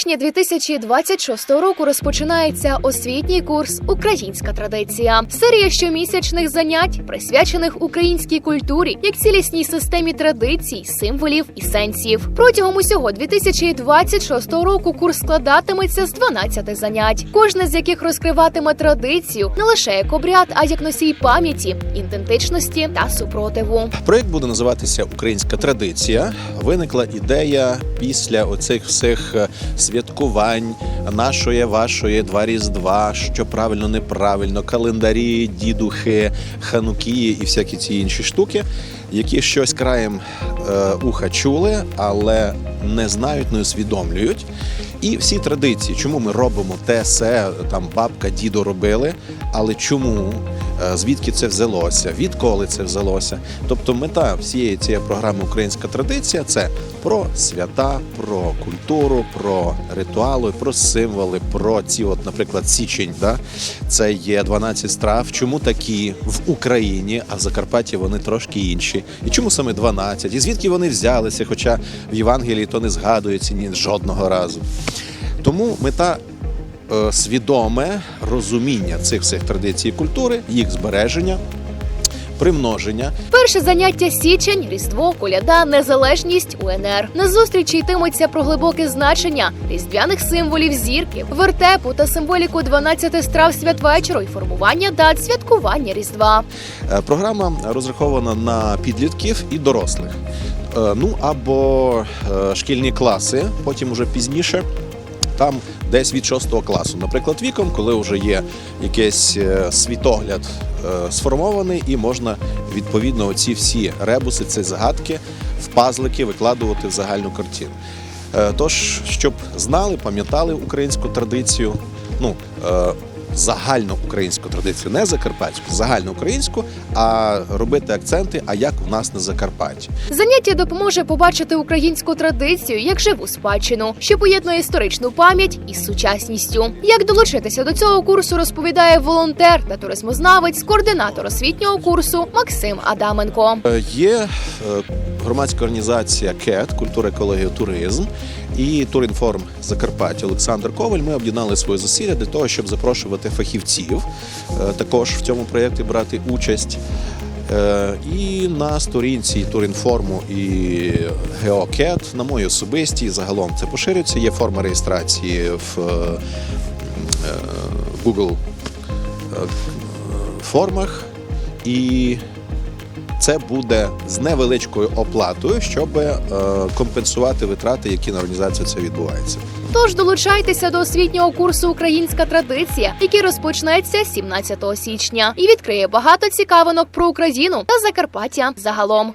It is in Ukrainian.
січня 2026 року розпочинається освітній курс Українська традиція. Серія щомісячних занять, присвячених українській культурі, як цілісній системі традицій, символів і сенсів. Протягом усього 2026 року курс складатиметься з 12 занять, кожне з яких розкриватиме традицію не лише як обряд, а як носій пам'яті, ідентичності та супротиву. Проєкт буде називатися Українська традиція. Виникла ідея після оцих всіх е, святкувань нашої, вашої, два різдва, що правильно, неправильно, календарі, дідухи, ханукії і всякі ці інші штуки, які щось краєм е, уха чули, але не знають, не усвідомлюють. І всі традиції, чому ми робимо те, се, там бабка, дідо робили, але чому, звідки це взялося, відколи це взялося. Тобто мета всієї цієї програми Українська традиція це про свята, про культуру, про ритуали, про символи, про ці, от, наприклад, січень. Да? Це є 12 страв. Чому такі в Україні, а в Закарпатті вони трошки інші? І чому саме 12? І звідки вони взялися? Хоча в Євангелії то не згадується ні жодного разу. Тому мета е, свідоме розуміння цих всіх традицій і культури, їх збереження, примноження Перше заняття січень, різдво, коляда, незалежність УНР. На зустрічі йтиметься про глибоке значення різдвяних символів зірки, вертепу та символіку 12 страв святвечору і формування дат святкування різдва. Е, Програма розрахована на підлітків і дорослих. Е, Ну або е, шкільні класи, потім уже пізніше. Там десь від 6 класу, наприклад, віком, коли вже є якийсь е, світогляд е, сформований, і можна відповідно оці всі ребуси, ці загадки в пазлики викладувати в загальну картину. Е, Тож, щоб знали, пам'ятали українську традицію, ну загальну українську традицію, не закарпатську, загальну українську, а робити акценти, а як в нас на Закарпатті. Заняття допоможе побачити українську традицію як живу спадщину, що поєднує історичну пам'ять із сучасністю. Як долучитися до цього курсу, розповідає волонтер та туризмознавець, координатор освітнього курсу Максим Адаменко. Е, Є е, громадська організація КЕТ культура, екологія, туризм і Турінформ Закарпаття Олександр Коваль. Ми об'єднали свої зусилля для того, щоб запрошувати фахівців е, також в цьому проєкті брати участь. Е, І на сторінці Турінформу і Геокет, на моїй особистій, загалом це поширюється. Є форма реєстрації в е, Google формах. І це буде з невеличкою оплатою, щоб е, компенсувати витрати, які на організацію це відбувається. Тож долучайтеся до освітнього курсу Українська традиція, який розпочнеться 17 січня, і відкриє багато цікавинок про Україну та Закарпаття загалом.